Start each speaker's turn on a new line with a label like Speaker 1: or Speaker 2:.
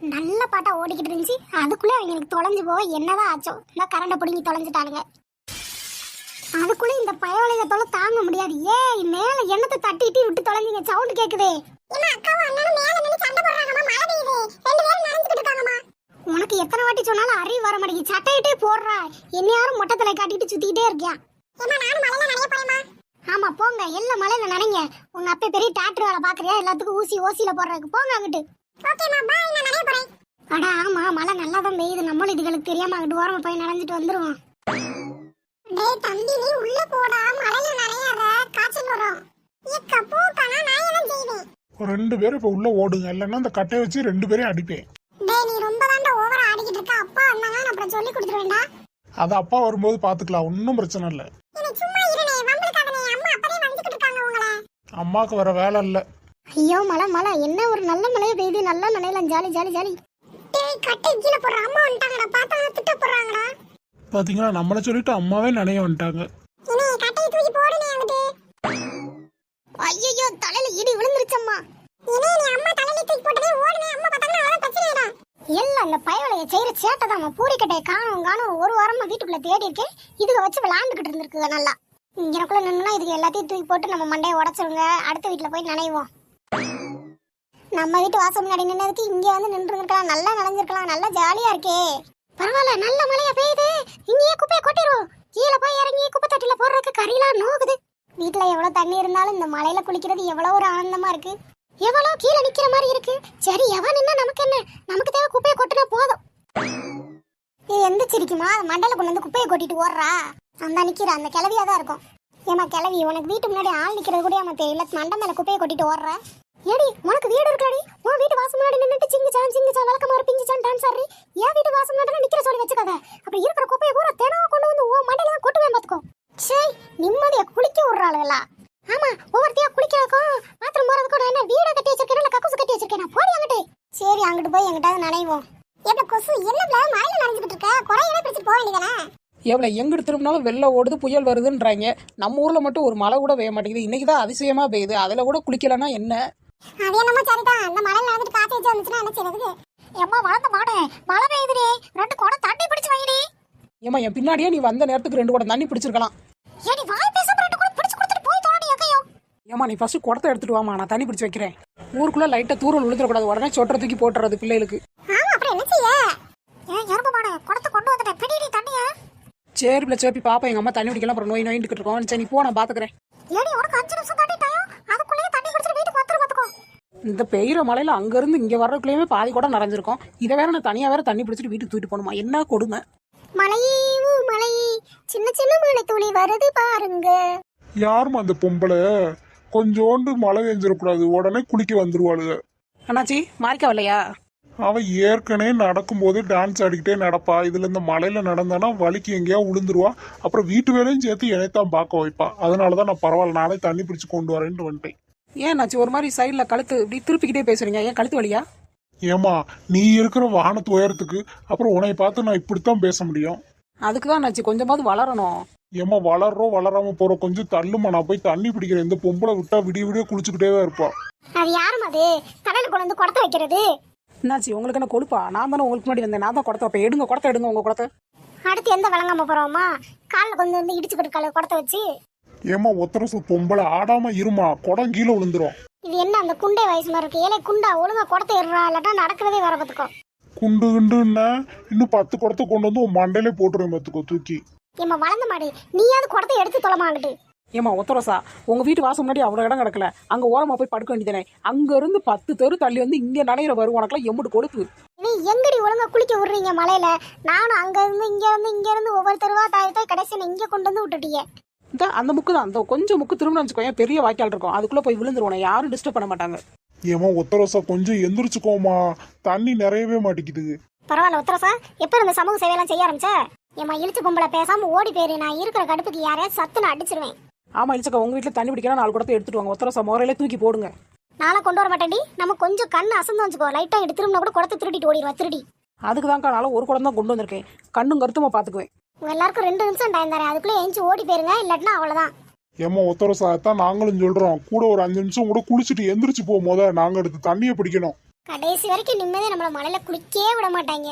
Speaker 1: நல்ல பாட்டா ஓடிக்கிட்டு இருந்துச்சு. அதுக்குள்ளே அவங்களுக்கு தொலைஞ்சு போக என்னதான் ஆச்சோ. இந்த கரண்டை பிடுங்கி தொலைஞ்சிட்டானுங்க. அதுக்குள்ள இந்த தொலை தாங்க முடியாது. ஏய் மேல எண்ணத்தை தட்டிட்டு விட்டு தொலைஞ்சிங்க. சவுண்ட் கேக்குதே. உனக்கு எத்தனை வாட்டி சொன்னாலும் அறிவு வர மாட்டேங்குது. சட்டையிட்டே போடுறா. என்ன யாரும் மொட்டை காட்டிட்டு சுத்திக்கிட்டே இருக்கியா? ஆமா போங்க. எல்லா மலையில நினைங்க. உங்க அப்பா பெரிய டிராக்டர் வேலை பாக்குறியா எல்லாத்துக்கும் ஊசி ஓசியில போடுறதுக்கு. போங்க அங்கிட்டு. அட ஆமா மழை நல்லா தான் பெய்யுது. நம்மளும் இதுகளுக்கு தெரியாம அங்கிட்டு ஓரமா போய் நனைஞ்சிட்டு வந்துருவோம். டேய் தம்பி நீ உள்ள போடா. மழையில நனையாத. காய்ச்சல் வரும். ஏக்கா போக்கனா நான் என்ன செய்வேன்.
Speaker 2: ரெண்டு பேரும் இப்ப உள்ள ஓடுங்க. இல்லைன்னா அந்த கட்டையை வச்சு ரெண்டு பேரையும் அடிப்பேன்.
Speaker 1: டேய் நீ ரொம்ப தாண்டா ஓவரா ஆடிக்கிட்டு இருக்க. அப்பா வந்தாங்க நான் அப்புறம் சொல்லி கொடுத்துருவேன்டா.
Speaker 2: அது அப்பா வரும்போது பாத்துக்கலாம். ஒன்றும் பிரச்சனை இல்லை.
Speaker 1: சும்மா இருனே. வம்பளுக்காதனே அம்மா அப்பறே வந்துகிட்டு இருக்காங்க உங்கள.
Speaker 2: அம்மாவுக்கு வேற வேலை இல்லை.
Speaker 1: ஐயோ மழை மழை என்ன ஒரு நல்ல மழையை பெய்யுது? நல்லா நனையலாம் ஜாலி ஜாலி ஜாலி. டேய் கட்டை கீழே போடுற அம்மா வந்துட்டாங்கடா. பார்த்தாங்க திட்ட போடுறாங்கடா.
Speaker 2: பாத்தீங்களா நம்மளை சொல்லிட்டு அம்மாவே நினைய வந்துட்டாங்க.
Speaker 1: இனி கட்டையை தூக்கி போடுனே அங்கிட்டு ஐயோ தலையில இடி விழுந்துருச்சம்மா. இனி நீ அம்மா தலையில தூக்கி போட்டதே ஓடுனே. அம்மா பார்த்தாங்க அவ்வளவு பிரச்சனைடா இல்ல அந்த பயவலைய செய்யற சேட்டை தான் பூரி கட்டையை காணும் காணும் ஒரு வாரமா வீட்டுக்குள்ள தேடி இருக்கேன். வச்சு விளையாண்டுகிட்டு இருந்திருக்குங்க நல்லா. எனக்குள்ள நின்னா இதுக்கு எல்லாத்தையும் தூக்கி போட்டு நம்ம மண்டையை உடச்சிருங்க. அடுத்த வீட்டுல போய் நனைவோம். நம்ம வீட்டு வாசல் முன்னாடி நின்னதுக்கு இங்கே வந்து நின்றுருக்கலாம் நல்லா நனைஞ்சிருக்கலாம் நல்லா ஜாலியாக இருக்கே. பரவாயில்ல நல்ல மழையா பெய்யுது. இங்கேயே குப்பையை கொட்டிடுவோம் கீழே போய் இறங்கி குப்பை தட்டில போடுறதுக்கு கறியெல்லாம் நோகுது. வீட்டில் எவ்வளோ தண்ணி இருந்தாலும் இந்த மழையில குளிக்கிறது எவ்வளோ ஒரு ஆனந்தமா இருக்கு. எவ்வளோ கீழே நிற்கிற மாதிரி இருக்கு. சரி எவன் நின்னா நமக்கு என்ன? நமக்கு தேவை குப்பையை கொட்டினா போதும். ஏ சிரிக்குமா மண்டல கொண்டு வந்து குப்பையை கொட்டிட்டு ஓடுறா. அந்த நிக்கிற அந்த கிளவியா தான் இருக்கும். ஏமா கிளவி உனக்கு வீட்டு முன்னாடி ஆள் நிக்கிறது கூட ஏமா தெரியல? மண்டை மேல குப்பையை கொட்டிட்டு ஓடுற. ஏடி உனக்கு வீடு இருக்கடி உன் வீட்டு வாசம் முன்னாடி நின்னுட்டு சிங்கிச்சான் சிங்கிச்சான் வழக்கமா ஒரு பிஞ்சிச்சான் டான்ஸ் ஆடுறி. என் வீட்டு வாசம் முன்னாடி நிக்கிற சொல்லி வச்சுக்காத. அப்படி இருக்கிற குப்பையை பூரா தினம் கொண்டு வந்து உன் மண்டையில தான் கொட்டுவேன் பாத்துக்கோ சே நிம்மதியை குளிக்க விடுறாளுங்களா ஆமா ஒவ்வொருத்தையா குளிக்கிறதுக்கும் பாத்ரூம் போறதுக்கும் நான் என்ன வீட கட்டி வச்சிருக்கேன் இல்ல கக்கூசு கட்டி வச்சிருக்கேன்? போடி அங்கிட்டு. சரி அங்கிட்டு போய் எங்கிட்டாவது நனைவோம். என்ன கொசு என்ன மழையில நனைஞ்சிட்டு இருக்க. குறையவே பிடிச்சிட்டு போக வேண்டியதானே?
Speaker 3: எவ்வளோ எங்கிட்டு திரும்பினாலும் வெள்ளம் ஓடுது புயல் வருதுன்றாங்க. நம்ம ஊரில் மட்டும் ஒரு மழை கூட பெய்ய மாட்டேங்குது. இன்றைக்கி தான் அதிசயமாக பெய்யுது. அதில் கூட குளிக்கலன்னா என்ன?
Speaker 1: அது என்னமோ சரிதான். அந்த மழையில நடந்துட்டு காத்து வச்சு வந்துச்சுன்னா என்ன செய்யறதுக்கு எம்மா வளர்ந்த மாடு. மழை பெய்யுதுடி. ரெண்டு குடம் தண்ணி பிடிச்சு வைடி
Speaker 3: ஏமா என் பின்னாடியே நீ வந்த நேரத்துக்கு ரெண்டு கூட தண்ணி பிடிச்சிருக்கலாம்.
Speaker 1: ஏடி வாய் பேசாம ரெண்டு குடம் பிடிச்சு கொடுத்துட்டு போய் தோடி எக்கையோ
Speaker 3: ஏமா நீ ஃபர்ஸ்ட் குடத்தை எடுத்துட்டு வாமா நான் தண்ணி பிடிச்சி வைக்கிறேன். ஊருக்குள்ள லைட்டாக தூரல் விழுந்துடக்கூடாது. உடனே சொட்டரை தூக்கி போட்டுறது பிள்ளைகளுக்கு.
Speaker 1: ஆமா அப்புறம் என்ன செய்ய? ஏன் எறும்பு மாடு குடத்தை கொண்டு வந்துட்டேன். பிடிடி தண்ணிய.
Speaker 3: சரி பிள்ளை சேப்பி பாப்பா அம்மா தண்ணி குடிக்கலாம். அப்புறம் நோய் நோயிட்டு இருக்கோம். சரி நீ போ நான்
Speaker 1: ஏடி உனக்கு அஞ்சு நிமிஷம் தாண்டிட்டாயோ அதுக்குள்ளேயே
Speaker 3: இந்த பெய்கிற மழையில அங்கேருந்து இங்கே வர்றதுக்குள்ளேயுமே பாதி கூட நிறைஞ்சிருக்கும். இதை வேற நான் தனியாக வேற தண்ணி பிடிச்சிட்டு வீட்டுக்கு தூக்கிட்டு போகணுமா? என்ன கொடுமை?
Speaker 1: மலையே ஊ மலை சின்ன சின்ன மழை துளி வருது பாருங்க.
Speaker 2: யாரும் அந்த பொம்பளை? கொஞ்சோண்டு மழை பெஞ்சிடக்கூடாது. உடனே குளிக்க வந்துருவாளுங்க
Speaker 3: அண்ணாச்சி மாறிக்கா வரலையா?
Speaker 2: அவ ஏற்கனவே நடக்கும்போது டான்ஸ் ஆடிக்கிட்டே நடப்பா. இதுல இந்த மலையில நடந்தானா வலிக்கு எங்கேயா விழுந்துருவா அப்புறம் வீட்டு வேலையும் சேர்த்து என்னைத்தான் பார்க்க வைப்பா. அதனாலதான் நான் பரவாயில்ல நானே தண்ணி பிடிச்சு கொண்டு வரேன்ட்டு வந்துட்டேன்.
Speaker 3: ஏன் அண்ணாச்சி ஒரு மாதிரி சைடில் கழுத்து இப்படி திருப்பிக்கிட்டே பேசுறீங்க? ஏன் கழுத்து வலியா?
Speaker 2: ஏமா நீ இருக்கிற வானத்து உயரத்துக்கு அப்புறம் உன்னை பார்த்து நான் இப்படித்தான் பேச முடியும்.
Speaker 3: அதுக்கு தான் அண்ணாச்சி கொஞ்சமாவது வளரணும்.
Speaker 2: ஏமா வளர்றோம் வளராம போறோம். கொஞ்சம் தள்ளுமா நான் போய் தண்ணி பிடிக்கிறேன். இந்த பொம்பளை விட்டா விடிய விடிய குளிச்சுக்கிட்டே இருப்பா.
Speaker 1: அது யாரும் அது? தலையில கொண்டு வந்து குடத்தை வைக்கிறது?
Speaker 3: என்னாச்சு உங்களுக்கு என்ன கொழுப்பா? நான் தானே உங்களுக்கு முன்னாடி வந்தேன். நான் தான் குடத்தை வைப்பேன். எடுங்க குடத்தை எடுங்க உங்க குடத்தை.
Speaker 1: அடுத்து எந்த விளங்காம போறோமா காலில் கொண்டு வந்து இடிச்சுக்கிட்டு கால குடத்தை வச்சு?
Speaker 2: ஏமா ஒத்தரசு பொம்பளை ஆடாம இருமா குடம் கீழே விழுந்துரும்.
Speaker 1: இது என்ன அந்த குண்டை வயசு மாதிரி இருக்கு? ஏலே குண்டா ஒழுங்கா குடத்தை ஏறா இல்லாட்டா நடக்கிறதே வர பார்த்துக்கோ
Speaker 2: குண்டு குண்டுன்னா இன்னும் பத்து குடத்தை கொண்டு வந்து உன் மண்டையிலே போட்டுருவேன் பார்த்துக்கோ தூக்கி.
Speaker 1: ஏம்மா வளர்ந்த மாடு நீயாவது குடத்தை எடுத்து தொலைமாங்கிட்டு
Speaker 3: ஏமா ஒத்தரசா உங்க வீட்டு வாசல் முன்னாடி அவ்வளோ இடம் கிடக்கல. அங்க ஓரமா போய் படுக்க வேண்டியதானே அங்க இருந்து பத்து தெரு தள்ளி வந்து இங்க நனைகிற வரும் உனக்குலாம் எம்புட்டு கொழுப்பு
Speaker 1: நீ எங்கடி ஒழுங்கா குளிக்க விடுறீங்க மலையில? நானும் அங்க இருந்து இங்க இருந்து இங்க இருந்து ஒவ்வொரு தெருவா தாய் தாய் கடைசியில் இங்க கொண்டு வந்து விட்டுட்டீங்க
Speaker 3: இந்த அந்த முக்கு தான். அந்த கொஞ்சம் முக்கு திரும்ப வச்சுக்கோ ஏன் பெரிய வாய்க்கால் இருக்கும். அதுக்குள்ள போய் விழுந்துருவோம் யாரும் டிஸ்டர்ப் பண்ண மாட்டாங்க.
Speaker 2: ஏமா ஒத்தரசா கொஞ்சம் எந்திரிச்சுக்கோமா தண்ணி நிறையவே மாட்டேங்குது
Speaker 1: பரவாயில்ல உத்தரசா எப்போ இந்த சமூக சேவையெல்லாம் செய்ய ஆரம்பிச்ச? ஏம்மா இழுச்சு பொம்பளை பேசாம ஓடி போயிரு. நான் இருக்கிற கடுப்புக்கு யாரையாவது சத்து நான் அடிச்சிருவேன்.
Speaker 3: ஆமா இழிச்சக்கா உங்க வீட்டுல தண்ணி பிடிக்கலாம் நாலு குடத்தை எடுத்துட்டு வாங்க. ஒத்தரசா முறையில தூக்கி போடுங்க.
Speaker 1: நாளை கொண்டு வர மாட்டேன்டி. நம்ம கொஞ்சம் கண்ணு அசந்து வச்சுக்கோ. லைட்டா எடுத்து திரும்பினா கூட குடத்தை திருடிட்டு ஓடிடுவா. திருடி.
Speaker 3: அதுக்கு தான்க்கா நானும் ஒரு குடம் தான் கொண்டு வந்திருக்கேன். கண்ணும் கருத்துமா பாத்துக்குவேன்.
Speaker 1: உங்க எல்லாருக்கும் ரெண்டு நிமிஷம் டைம் தரேன். அதுக்குள்ள எஞ்சி ஓடி போயிருங்க. இல்லாட்டினா அவ்வளவுதான்.
Speaker 2: ஏமா ஒத்தரசா தான் நாங்களும் சொல்றோம். கூட ஒரு அஞ்சு நிமிஷம் கூட குளிச்சுட்டு எந்திரிச்சு போ முத. நாங்க எடுத்து தண்ணியை பிடிக்கணும்.
Speaker 1: கடைசி வரைக்கும் நிம்மதியா நம்மள மலையில குளிக்கவே விட மாட்டாங்க.